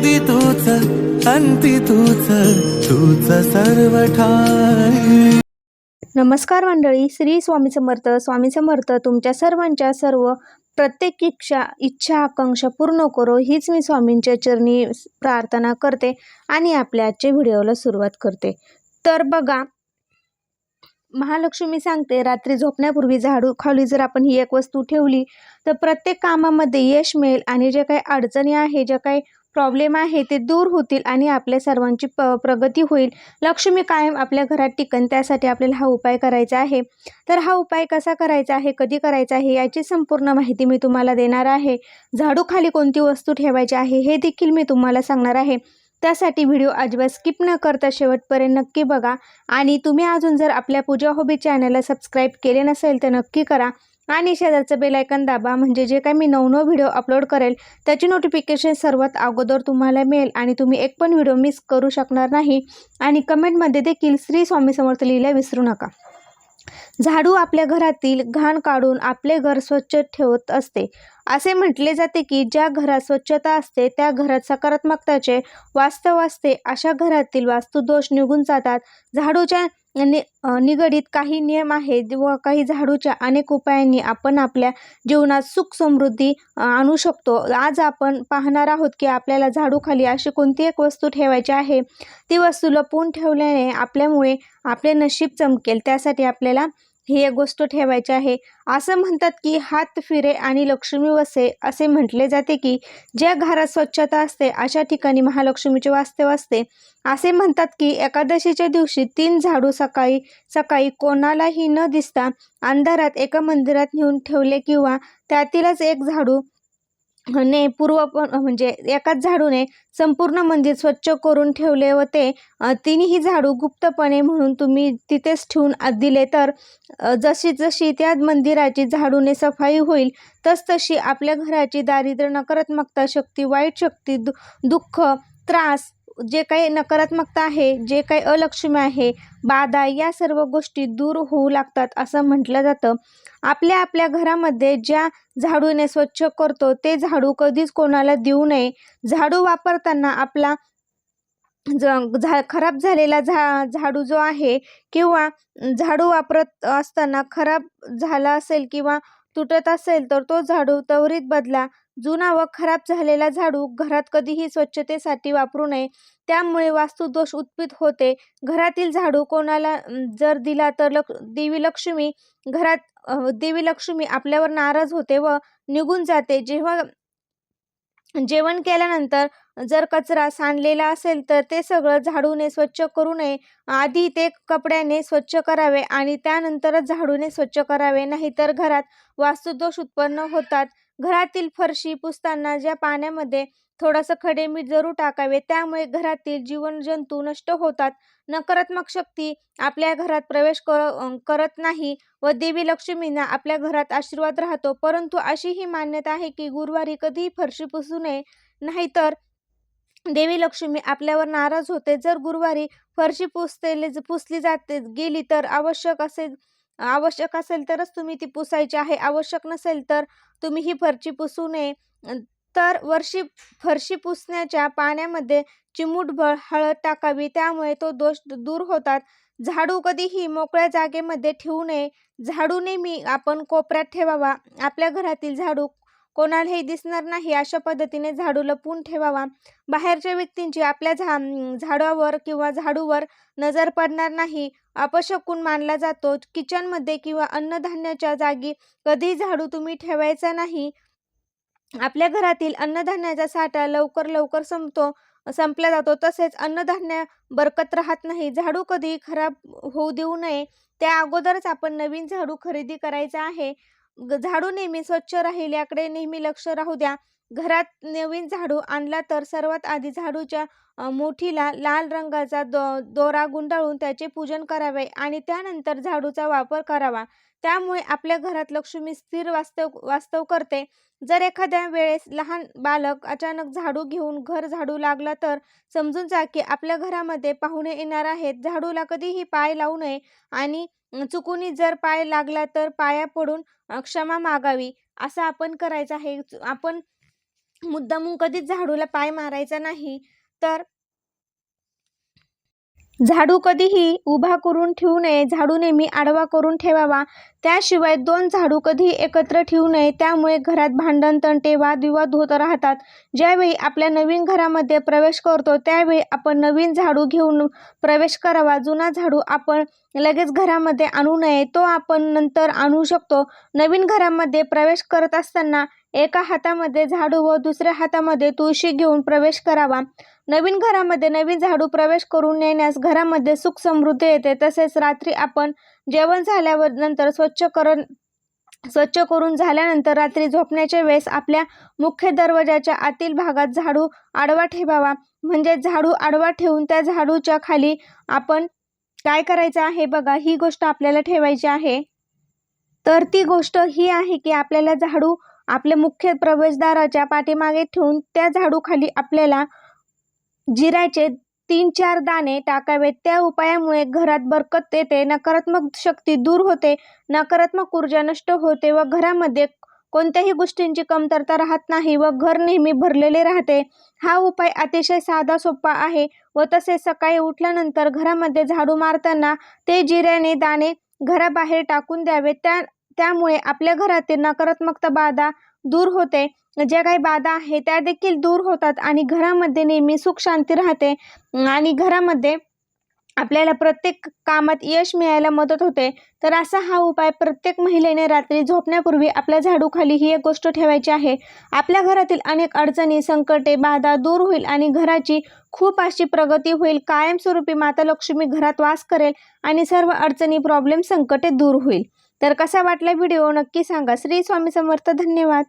आधी तूच अंती तूच तूच सर्व ठाई नमस्कार मंडळी श्री स्वामी समर्थ. स्वामी समर्थ तुमच्या सर्वांच्या सर्व प्रत्येक इच्छा इच्छा आकांक्षा पूर्ण करो हीच मी स्वामींच्या चरणी प्रार्थना करते आणि आपल्या आजच्या व्हिडिओला सुरुवात करते. तर बघा महालक्ष्मी सांगते रात्री झोपण्यापूर्वी झाडू खाली जर आपण ही एक वस्तू ठेवली तर प्रत्येक कामामध्ये यश मिळेल आणि जे काही अडचणी आहे ज्या काही प्रॉब्लेम आहे ते दूर होतील आणि आपल्या सर्वांची प प्रगती होईल. लक्ष्मी कायम आपल्या घरात टिकन त्यासाठी आपल्याला हा उपाय करायचा आहे. तर हा उपाय कसा करायचा आहे कधी करायचा आहे याची संपूर्ण माहिती मी तुम्हाला देणार आहे. झाडूखाली कोणती वस्तू ठेवायची आहे हे देखील मी तुम्हाला सांगणार आहे. त्यासाठी व्हिडिओ अजिबात स्किप न करता शेवटपर्यंत नक्की बघा. आणि तुम्ही अजून जर आपल्या पूजा हॉबी चॅनलला सबस्क्राईब केले नसेल तर नक्की करा. आणि शेजारचं बेलायकन दाबा म्हणजे जे काही मी नवनव व्हिडिओ अपलोड करेल त्याची नोटिफिकेशन सर्वात अगोदर तुम्हाला मिळेल आणि तुम्ही एक पण व्हिडिओ मिस करू शकणार नाही आणि कमेंटमध्ये देखील श्री स्वामी समर्थ लिहिला विसरू नका. झाडू आपल्या घरातील घाण काढून आपले घर स्वच्छ ठेवत असते. असे म्हटले जाते की ज्या घरात स्वच्छता असते त्या घरात सकारात्मकताचे वास्तव असते. अशा घरातील वास्तुदोष निघून जातात. झाडूच्या नि निगडीत काही नियम आहेत व काही झाडूच्या अनेक उपायांनी आपण आपल्या जीवनात सुख समृद्धी आणू शकतो. आज आपण पाहणार आहोत की आपल्याला झाडूखाली अशी कोणती एक वस्तू ठेवायची आहे? ती वस्तू लपवून ठेवल्याने आपल्यामुळे आपले नशीब चमकेल. त्यासाठी आपल्याला ही एक गोष्ट ठेवायची आहे. असं म्हणतात की हात फिरे आणि लक्ष्मी वसे असे म्हटले जाते की ज्या घरात स्वच्छता असते अशा ठिकाणी महालक्ष्मीचे वास्तव असते. असे म्हणतात की एकादशीच्या दिवशी तीन झाडू सकाळी सकाळी कोणालाही न दिसता अंधारात एका मंदिरात नेऊन ठेवले किंवा त्यातीलच एक झाडू ने पूर्व म्हणजे एकाच झाडूने संपूर्ण मंदिर स्वच्छ करून ठेवले व ते तिन्ही झाडू गुप्तपणे म्हणून तुम्ही तिथेच ठेवून दिले तर जशी जशी त्या मंदिराची झाडूने सफाई होईल तस तशी आपल्या घराची दारिद्र्य नकारात्मकता शक्ती वाईट शक्ती दु दुःख त्रास जे काही नकारात्मकता आहे जे काही अलक्ष्मी आहे बाधा या सर्व गोष्टी दूर होऊ लागतात असं म्हटलं जातं. आपल्या आपल्या घरामध्ये ज्या झाडूने स्वच्छ करतो ते झाडू कधीच कोणाला देऊ नये. झाडू वापरताना आपला ज झा खराब झालेला झा झाडू जो आहे किंवा झाडू वापरत असताना खराब झाला असेल किंवा तुटत असेल तर तो झाडू त्वरित बदला. जुना व खराब झालेला झाडू घरात कधीही स्वच्छतेसाठी वापरू नये. त्यामुळे वास्तुदोष उत्पित होते. घरातील झाडू कोणाला जर दिला तर लक देवी लक्ष्मी घरात देवी लक्ष्मी आपल्यावर नाराज होते व निघून जाते. जेव्हा जेवण केल्यानंतर जर कचरा सांडलेला असेल तर ते सगळं झाडूने स्वच्छ करू नये. आधी ते कपड्याने स्वच्छ करावे आणि त्यानंतरच झाडूने स्वच्छ करावे. नाहीतर घरात वास्तुदोष उत्पन्न होतात. घरातील फरशी पुसताना ज्या पाण्यामध्ये थोडंसं खडे मीठ जरूर टाकावे त्यामुळे घरातील जीवनजंतू नष्ट होतात. नकारात्मक शक्ती आपल्या घरात प्रवेश कर करत नाही व देवी लक्ष्मींना आपल्या घरात आशीर्वाद राहतो. परंतु अशी ही मान्यता आहे की गुरुवारी कधीही फरशी पुसू नये नाहीतर देवी लक्ष्मी आपल्यावर नाराज होते. जर गुरुवारी फरशी पुसतेले पुसली जाते गेली तर आवश्यक असेल आवश्यक असेल तरच तुम्ही ती पुसायची आहे. आवश्यक नसेल तर तुम्ही ही फरशी पुसू नये. तर वर्षी फरशी पुसण्याच्या पाण्यामध्ये चिमूटभर हळद टाकावी. त्यामुळे तो दोष दूर होतात. झाडू कधीही मोकळ्या जागेमध्ये ठेवू नये. झाडू नेहमी आपण कोपऱ्यात ठेवावा. आपल्या घरातील झाडू कोणालाही दिसणार नाही अशा पद्धतीने झाडू लपवून ठेवावा. बाहेरच्या व्यक्तींची आपल्या झा झाडावर किंवा झाडूवर नजर पडणार नाही. अपशकून मानला जातो. किचनमध्ये किंवा अन्नधान्याच्या जागी कधीही झाडू तुम्ही ठेवायचा नाही. आपल्या घरातील अन्नधान्याचा साठा लवकर लवकर संपतो संपला जातो. तसेच अन्नधान्य बरकत राहत नाही. झाडू कधी खराब होऊ देऊ नये. त्या अगोदरच आपण नवीन झाडू खरेदी करायचा आहे. झाडू नेहमी स्वच्छ राहील याकडे नेहमी लक्ष राहू द्या. घरात नवीन झाडू आणला तर सर्वात आधी झाडूच्या मोठीला लाल रंगाचा दो दोरा गुंडाळून त्याचे पूजन करावे आणि त्यानंतर झाडूचा वापर करावा. त्यामुळे आपल्या घरात लक्ष्मी स्थिर वास्तव वास्तव करते. जर एखाद्या वेळेस लहान बालक अचानक झाडू घेऊन घर झाडू लागला तर समजून जा की आपल्या घरामध्ये पाहुणे येणार आहेत. झाडूला कधीही पाय लावू नये आणि अं, चुकूनही जर पाय लागला तर पाया पडून क्षमा मागावी. असं आपण करायचं आहे. आपण मुद्दामून कधीच झाडूला पाय मारायचा नाही. तर झाडू कधीही उभा करून ठेवू नये. झाडू नेहमी आडवा करून ठेवावा. त्याशिवाय दोन झाडू कधीही एकत्र ठेवू नये. त्यामुळे घरात भांडण तंटे वादविवाद होत राहतात. ज्यावेळी आपल्या नवीन घरामध्ये प्रवेश करतो त्यावेळी आपण नवीन झाडू घेऊन प्रवेश करावा. जुना झाडू आपण लगेच घरामध्ये आणू नये. तो आपण नंतर आणू शकतो. नवीन घरामध्ये प्रवेश करत असताना एका हातामध्ये झाडू व दुसऱ्या हातामध्ये तुळशी घेऊन प्रवेश करावा. नवीन घरामध्ये नवीन झाडू प्रवेश करून नेण्यास घरामध्ये सुख समृद्धी येते. तसेच रात्री आपण जेवण झाल्यावर नंतर स्वच्छ करून स्वच्छ करून झाल्यानंतर रात्री झोपण्याच्या वेळेस आपल्या मुख्य दरवाजाच्या आतील भागात झाडू आडवा ठेवावा. म्हणजे झाडू आडवा ठेवून त्या झाडूच्या खाली आपण काय करायचं आहे बघा ही गोष्ट आपल्याला ठेवायची आहे. तर ती गोष्ट ही आहे की आपल्याला झाडू आपल्या मुख्य प्रवेशद्वाराच्या पाठीमागे ठेवून त्या झाडूखाली आपल्याला जिऱ्याचे तीन चार दाणे टाकावेत. त्या उपायामुळे घरात बरकत येते नकारात्मक शक्ती दूर होते नकारात्मक ऊर्जा नष्ट होते व घरामध्ये कोणत्याही गोष्टींची कमतरता राहत नाही व घर नेहमी भरलेले राहते. हा उपाय अतिशय साधा सोपा आहे व तसेच सकाळी उठल्यानंतर घरामध्ये झाडू मारताना ते जिऱ्याने दाणे घराबाहेर टाकून द्यावे. त्या त्यामुळे आपल्या घरातील नकारात्मकता बाधा दूर होते. ज्या काही बाधा आहे त्या देखील दूर होतात आणि घरामध्ये नेहमी सुख शांती राहते आणि घरामध्ये आपल्याला प्रत्येक कामात यश मिळायला मदत होते. तर असा हा उपाय प्रत्येक महिलेने रात्री झोपण्यापूर्वी आपल्या झाडूखाली ही एक गोष्ट ठेवायची आहे. आपल्या घरातील अनेक अडचणी संकटे बाधा दूर होईल आणि घराची खूप अशी प्रगती होईल. कायमस्वरूपी माता लक्ष्मी घरात वास करेल आणि सर्व अडचणी प्रॉब्लेम संकटे दूर होईल. तर कसा वाटला व्हिडिओ? नक्की सांगा. श्री स्वामी समर्थ. धन्यवाद.